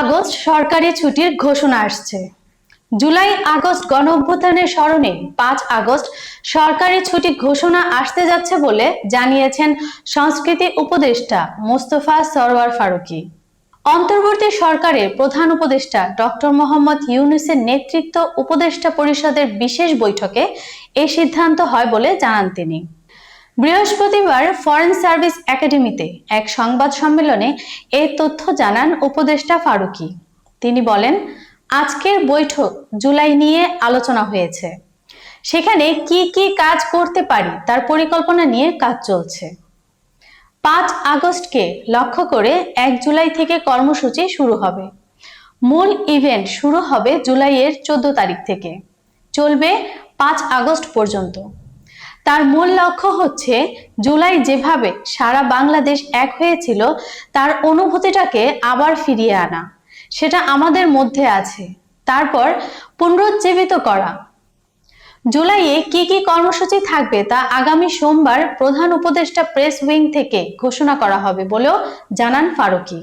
August সরকারি ছুটির ঘোষণা আসছে। জুলাই আগস্ট গণ অভ্যুত্থানের স্মরণে পাঁচ আগস্ট সরকারি ছুটি ঘোষণা আসতে যাচ্ছে বলে জানিয়েছেন সংস্কৃতি উপদেষ্টা মোস্তফা সরওয়ার ফারুকী। অন্তর্বর্তী সরকারের প্রধান উপদেষ্টা ডক্টর মোহাম্মদ ইউনুসের নেতৃত্ব উপদেষ্টা পরিষদের বিশেষ বৈঠকে এই সিদ্ধান্ত হয় বলে জানান তিনি। বৃহস্পতিবার ফরেন সার্ভিস একাডেমিতে এক সংবাদ সম্মেলনে এই তথ্য জানান উপদেষ্টা ফারুকী। তিনি বলেন, আজকের বৈঠক জুলাই নিয়ে আলোচনা হয়েছে। সেখানে কি কি কাজ করতে পারি তার পরিকল্পনা নিয়ে কাজ চলছে। পাঁচ আগস্টকে লক্ষ্য করে এক জুলাই থেকে কর্মসূচি শুরু হবে। মূল ইভেন্ট শুরু হবে জুলাইয়ের চোদ্দ তারিখ থেকে। চলবে পাঁচ আগস্ট পর্যন্ত। তার মূল লক্ষ্য হচ্ছে জুলাই যেভাবে সারা বাংলাদেশ এক হয়েছিল, তার অনুভূতিটাকে আবার ফিরিয়ে আনা। সেটা আমাদের মধ্যে আছে। তারপর পুনরুজ্জীবিত করা। জুলাইয়ে কি কি কর্মসূচি থাকবে তা আগামী সোমবার প্রধান উপদেষ্টা প্রেস উইং থেকে ঘোষণা করা হবে বলেও জানান ফারুকী।